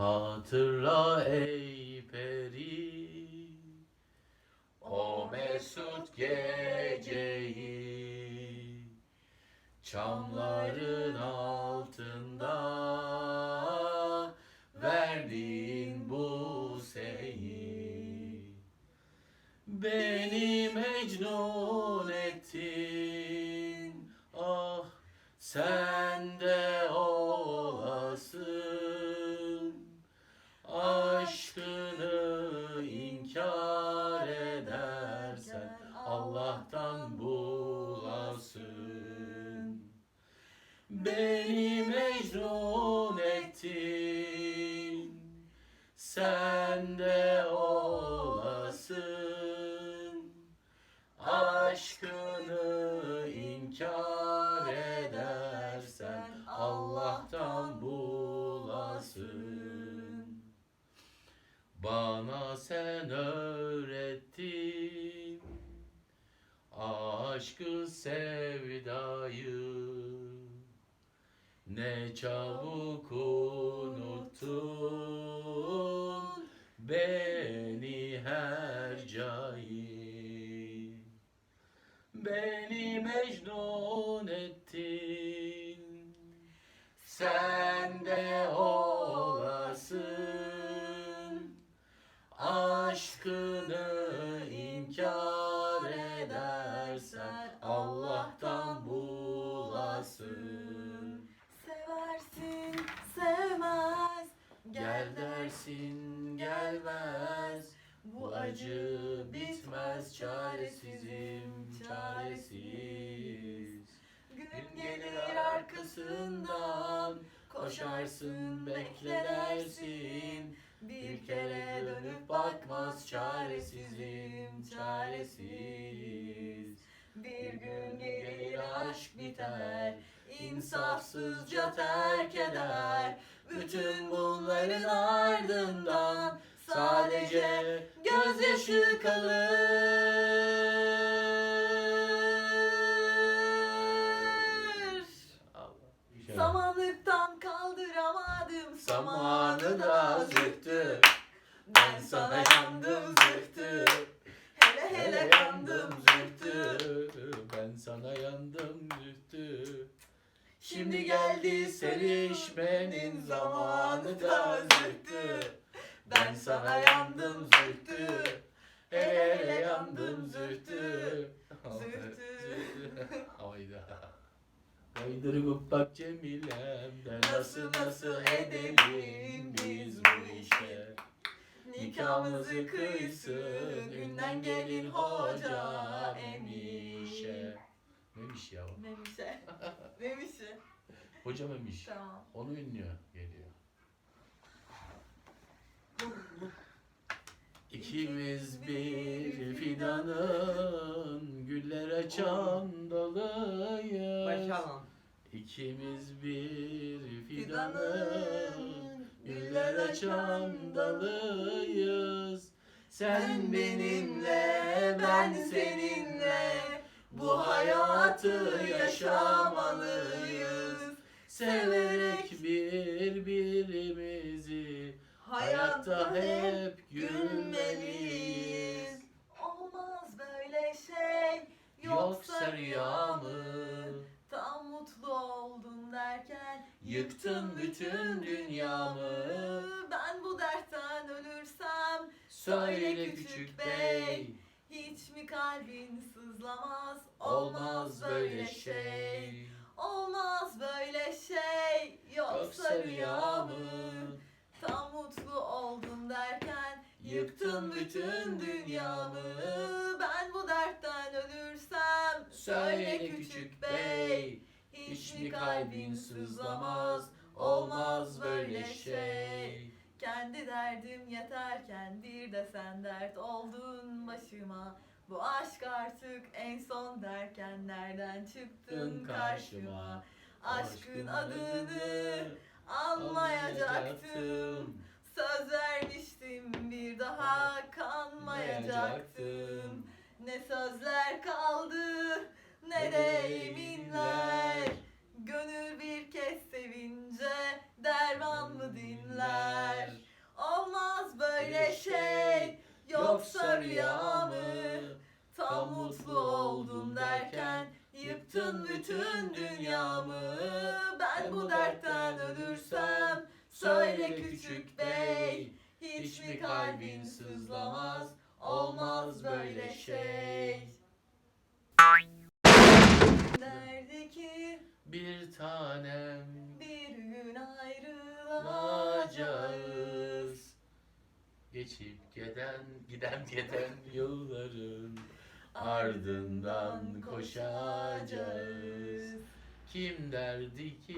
Hatırla ey peri. O mesut geceyi Çamların altında verdiğin bu seyi. Beni mecnun ettin. Ah sen Beni mecnun ettin. Sen de olasın. Aşkını inkar edersen Allah'tan bulasın. Bana sen öğrettin. Aşkı sevdayı Ne çabuk unuttun Beni her cayı Beni mecnun ettin. Sen de olasın. Aşkını inkar edersen Allah'tan bulasın Gel dersin gelmez Bu acı bitmez çaresizim çaresiz. Gün gelir arkasından Koşarsın beklersin Bir kere dönüp bakmaz çaresizim çaresiz. Bir gün gelir aşk biter insafsızca terk eder Bütün bunların ardından Sadece gözyaşı kalır. Samanlıktan kaldıramadım Zamanı da zıktı Ben sana yandım zıktı Hele hele yandım zıktı Ben sana yandım Şimdi geldi sevişmenin zamanı da zıktı Ben sana yandım zıktı Hele hele yandım zıktı Zıhtı. Hayda Haydır gubbak Cemilem de nasıl nasıl edelim biz bu işe Nikahımızı kıysın ünden gelin hoca emişe Memiş ya o. Memişe. Memişe. Hoca memiş. Tamam. Onu ünlüyor geliyor. İkimiz bir fidanın güller açan dalıyız. Başlayalım. İkimiz bir fidanın güller açan dalıyız. Sen benimle, ben seninle bu hayatı yaşamalıyız. Severek birbirimizi hayatta hep gülmeliyiz. Olmaz böyle şey. Yoksa rüya mı? Tam mutlu oldun derken Yıktın bütün dünyamı. Ben bu dertten ölürsem Söyle küçük bey, Hiç mi kalbin sızlamaz? olmaz böyle şey. Olmaz böyle şey. Yoksa rüya mı? mı? Tam mutlu oldum derken Yıktın bütün dünyamı. Ben bu dertten ölürsem Söyle küçük bey, hiç mi kalbin sızlamaz? Olmaz böyle şey. Kendi derdim yeterken bir de sen dert oldun başıma Bu aşk artık en son derken nereden çıktın karşıma. Aşkın adını anlayacaktım. Söz vermiştim bir daha kanmayacaktım. Ne sözler kaldı ne de yeminler Küçük bey. Hiç mi kalbin sızlamaz Olmaz böyle şey. Derdi ki Bir tanem bir gün ayrılacağız. Geçip giden giden giden yılların ardından koşacağız Kim derdi ki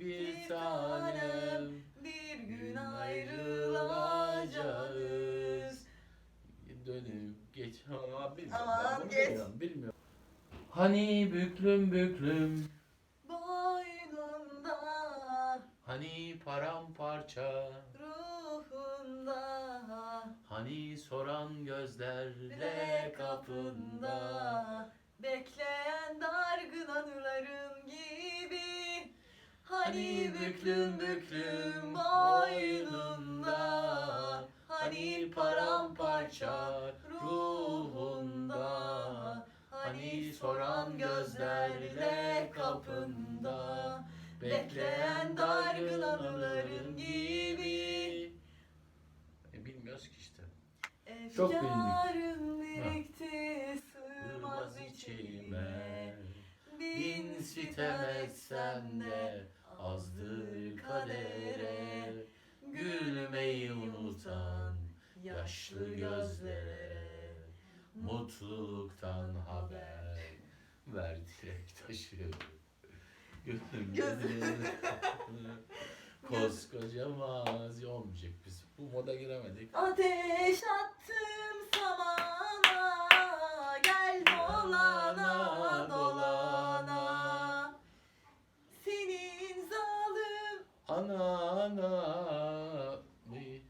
bir tanem Bir gün ayrılacağız. Dönüp geç. Aa, bilmiyorum, Aman geç. bilmiyorum, bilmiyorum. Hani büklüm büklüm. Boynunda. Hani paramparça. Ruhunda. Hani soran gözlerle kapında Bekleyen dargın anıların gibi. Hani büklüm büklüm boynunda. Hani paramparça ruhunda. Hani soran gözlerle kapında. Bekleyen dargın anıların gibi. E, bilmiyoruz ki işte. Çok. Efkarım birikti. Sığmaz içime. Bin sitem etsem de azdır kadere. Gülmeyi unutan yaşlı gözlere. Mutluluktan haber ver dilek taşı Gönlüm Koskoca mazi olmayacak biz. Bu moda giremedik. Ateş attım Ana ana bir,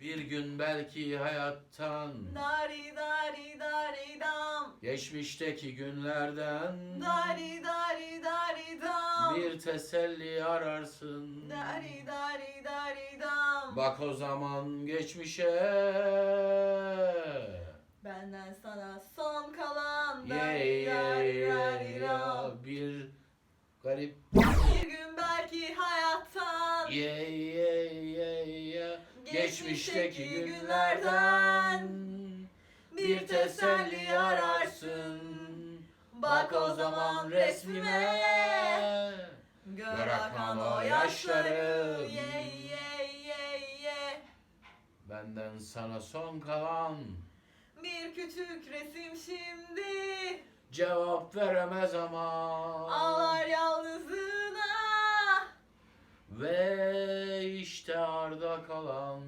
bir gün belki hayattan. Dari dari dari dam. Geçmişteki günlerden. Dari dari dari dam. Bir teselli ararsın. Dari dari dari dam. Bak o zaman geçmişe. Benden sana son kalan. Dari ye dari ye dari dam. bir garip. Bir gün hayattan. Ye ye ye ye. Geçmişteki günlerden bir teselli ararsın. Bak o zaman resmime. Gör akan o yaşları. Ye ye ye ye. Benden sana son kalan. Bir küçük resim şimdi. Cevap veremez ama. Ağlar yalnızlığına Ve işte arda kalan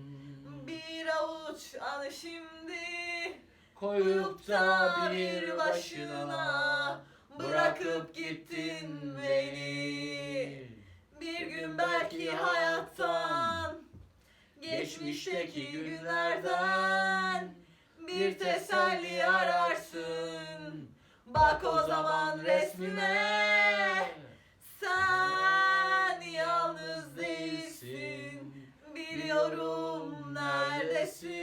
Bir avuç anı şimdi. Koyup da bir başına Bırakıp gittin beni. Bir gün belki hayattan Geçmişteki günlerden Bir teselli ararsın. Bak o zaman resmime Biliyorum neredesin?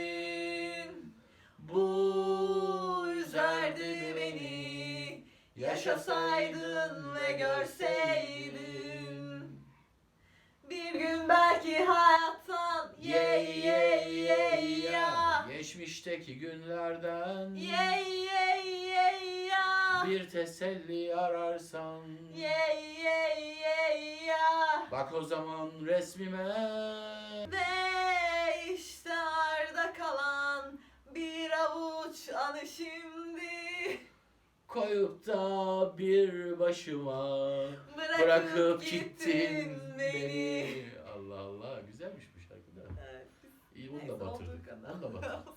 Bu üzerdi beni. Yaşasaydın ve görseydin. Bir gün belki hayattan Ye ye ye ya. Geçmişteki günlerden Ye ye ye ya. Bir teselli ararsan. Ye ye ye ya. Bak o zaman resmime. Ve bir avuç anı şimdi. Koyup da bir başıma. Bırakıp, Bırakıp gittin, beni. beni. Allah Allah güzelmiş bu şarkı da Evet. İyi bunu da batırdık. Bunu da batırdık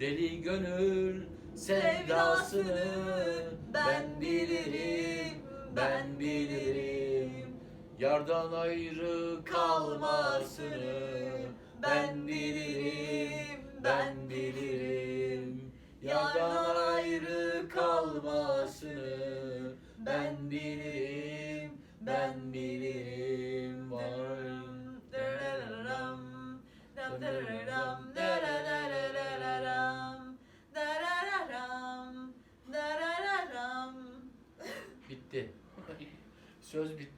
Deli gönül sevdasını ben bilirim, ben bilirim. Yardan ayrı kalmasını ben bilirim, ben bilirim. Yardan ayrı kalmasını ben bilirim, ben bilirim. Söz bitti.